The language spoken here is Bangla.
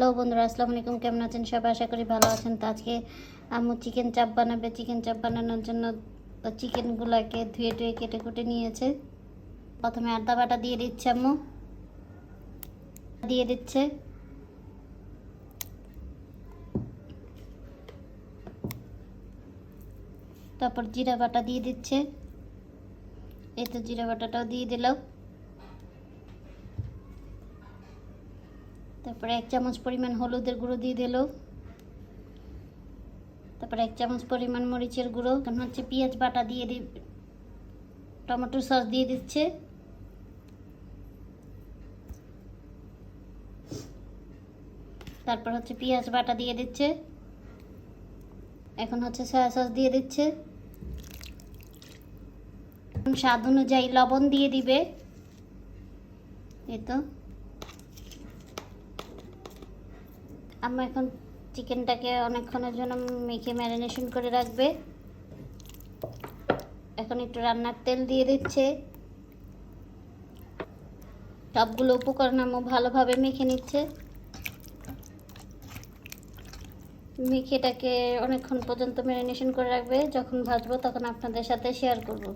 হ্যালো বন্ধুরা, আসসালামু আলাইকুম। কেমন আছেন সবাই? আশা করি ভালো আছেন। তো আজকে আম্মু চিকেন চাপ বানাবে। চিকেন চাপ বানানোর জন্য চিকেনগুলোকে ধুয়ে টুয়ে কেটে কুটে নিয়েছে। প্রথমে আদা বাটা দিয়ে দিচ্ছে আম্মু। দিয়ে দিচ্ছে। তারপর জিরা বাটা দিয়ে দিচ্ছে। এই তো জিরা বাটাটাও দিয়ে দিলাম। তারপরে এক চামচ পরিমাণ হলুদের গুঁড়ো দিয়ে দিল। তারপরে এক চামচ পরিমাণ মরিচের গুঁড়ো এখন হচ্ছে পেঁয়াজ বাটা দিয়ে দি টমেটো সস দিয়ে দিচ্ছে। তারপর হচ্ছে পেঁয়াজ বাটা দিয়ে দিচ্ছে। এখন হচ্ছে সয়া সস দিয়ে দিচ্ছে। স্বাদ অনুযায়ী লবণ দিয়ে দিবে। এই তো। আম্মা এখন চিকেনটাকে অনেকক্ষণের জন্য মেখে ম্যারিনেশন করে রাখবে। এখন একটু রান্নার তেল দিয়ে দিচ্ছে। সবগুলো উপকরণ আম্মু ভালোভাবে মেখে নিচ্ছে। মেখে এটাকে অনেকক্ষণ পর্যন্ত ম্যারিনেশন করে রাখবে। যখন ভাজবো তখন আপনাদের সাথে শেয়ার করব।